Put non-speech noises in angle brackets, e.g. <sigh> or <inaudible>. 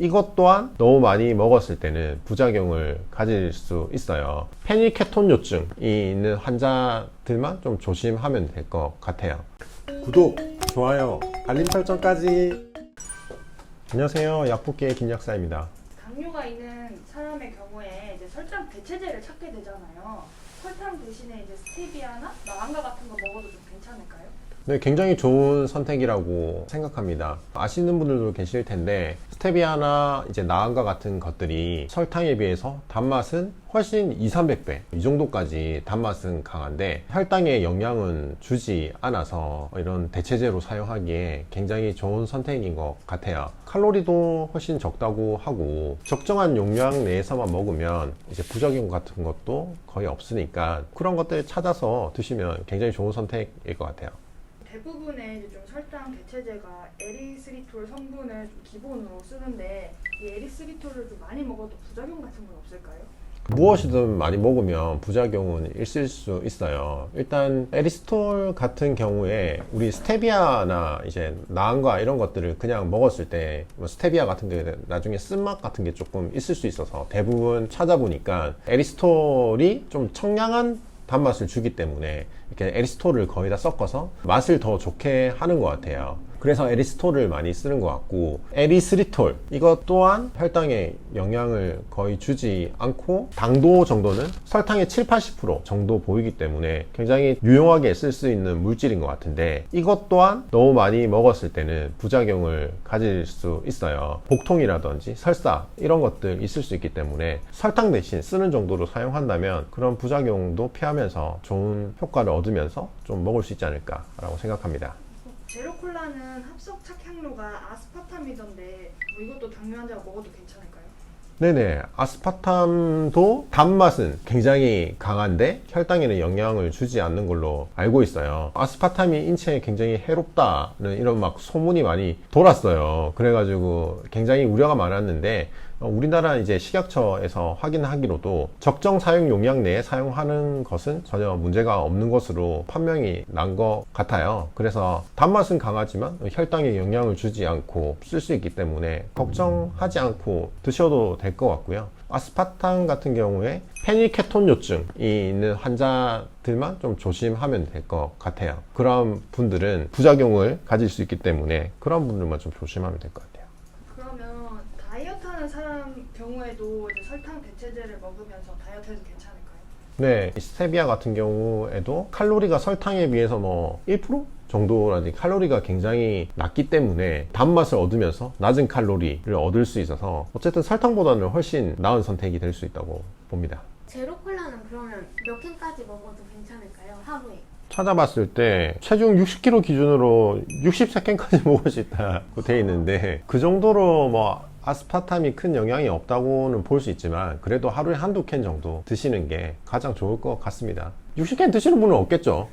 이것 또한 너무 많이 먹었을 때는 부작용을 가질 수 있어요. 페닐케톤 요증이 있는 환자들만 좀 조심하면 될 것 같아요. 구독, 좋아요, 알림 설정까지. 안녕하세요. 약국계의 김약사입니다. 당뇨가 있는 사람의 경우에 이제 설탕 대체제를 찾게 되잖아요. 설탕 대신에 이제 스테비아나 나안가 같은 거 먹어도 좀 괜찮을까요? 네, 굉장히 좋은 선택이라고 생각합니다. 아시는 분들도 계실 텐데 스테비아나 이제 나안과 같은 것들이 설탕에 비해서 단맛은 훨씬 2, 300배 이 정도까지 단맛은 강한데 혈당에 영향은 주지 않아서 이런 대체제로 사용하기에 굉장히 좋은 선택인 것 같아요. 칼로리도 훨씬 적다고 하고 적정한 용량 내에서만 먹으면 이제 부작용 같은 것도 거의 없으니까 그런 것들 찾아서 드시면 굉장히 좋은 선택일 것 같아요. 대부분의 좀 설탕 대체제가 에리스리톨 성분을 좀 기본으로 쓰는데 이 에리스리톨을 좀 많이 먹어도 부작용 같은 건 없을까요? 무엇이든 많이 먹으면 부작용은 있을 수 있어요. 일단 에리스톨 같은 경우에 우리 스테비아나 이제 나안과 이런 것들을 그냥 먹었을 때뭐 스테비아 같은 게 나중에 쓴맛 같은 게 조금 있을 수 있어서 대부분 찾아보니까 에리스톨이 좀 청량한 단맛을 주기 때문에 이렇게 에리스톨을 거의 다 섞어서 맛을 더 좋게 하는 것 같아요. 그래서 에리스톨을 많이 쓰는 것 같고 에리스리톨 이것 또한 혈당에 영향을 거의 주지 않고 당도 정도는 설탕의 7, 80% 정도 보이기 때문에 굉장히 유용하게 쓸 수 있는 물질인 것 같은데 이것 또한 너무 많이 먹었을 때는 부작용을 가질 수 있어요. 복통이라든지 설사 이런 것들 있을 수 있기 때문에 설탕 대신 쓰는 정도로 사용한다면 그런 부작용도 피하면서 좋은 효과를 얻으면서 좀 먹을 수 있지 않을까 라고 생각합니다. 제로콜 라는 합성 착향료가 아스파탐이던데 뭐 이것도 당뇨 환자가 먹어도 괜찮을까요? 네네. 아스파탐도 단맛은 굉장히 강한데 혈당에는 영향을 주지 않는 걸로 알고 있어요. 아스파탐이 인체에 굉장히 해롭다는 이런 막 소문이 많이 돌았어요. 그래가지고 굉장히 우려가 많았는데 어, 우리나라 이제 식약처에서 확인하기로도 적정 사용 용량 내에 사용하는 것은 전혀 문제가 없는 것으로 판명이 난 것 같아요. 그래서 단맛은 강하지만 혈당에 영향을 주지 않고 쓸 수 있기 때문에 걱정하지 않고 드셔도 될 것 같고요. 아스파탐 같은 경우에 페닐케톤 요증이 있는 환자들만 좀 조심하면 될 것 같아요. 그런 분들은 부작용을 가질 수 있기 때문에 그런 분들만 좀 조심하면 될 것 같아요. 그러면 다이어트 하는 사람 경우에도 이제 설탕 대체제를 먹으면서 다이어트해도 괜찮을까요? 네, 이 스테비아 같은 경우에도 칼로리가 설탕에 비해서 뭐 1% 정도라든지 칼로리가 굉장히 낮기 때문에 단맛을 얻으면서 낮은 칼로리를 얻을 수 있어서 어쨌든 설탕보다는 훨씬 나은 선택이 될 수 있다고 봅니다. 제로 콜라는 그러면 몇 캔까지 먹어도 괜찮을까요? 하루에? 찾아봤을 때 체중 60kg 기준으로 63캔까지 <laughs> 먹을 수 있다고 돼 있는데 그 정도로 뭐 아스파탐이 큰 영향이 없다고는 볼 수 있지만 그래도 하루에 한두 캔 정도 드시는 게 가장 좋을 것 같습니다. 60캔 드시는 분은 없겠죠.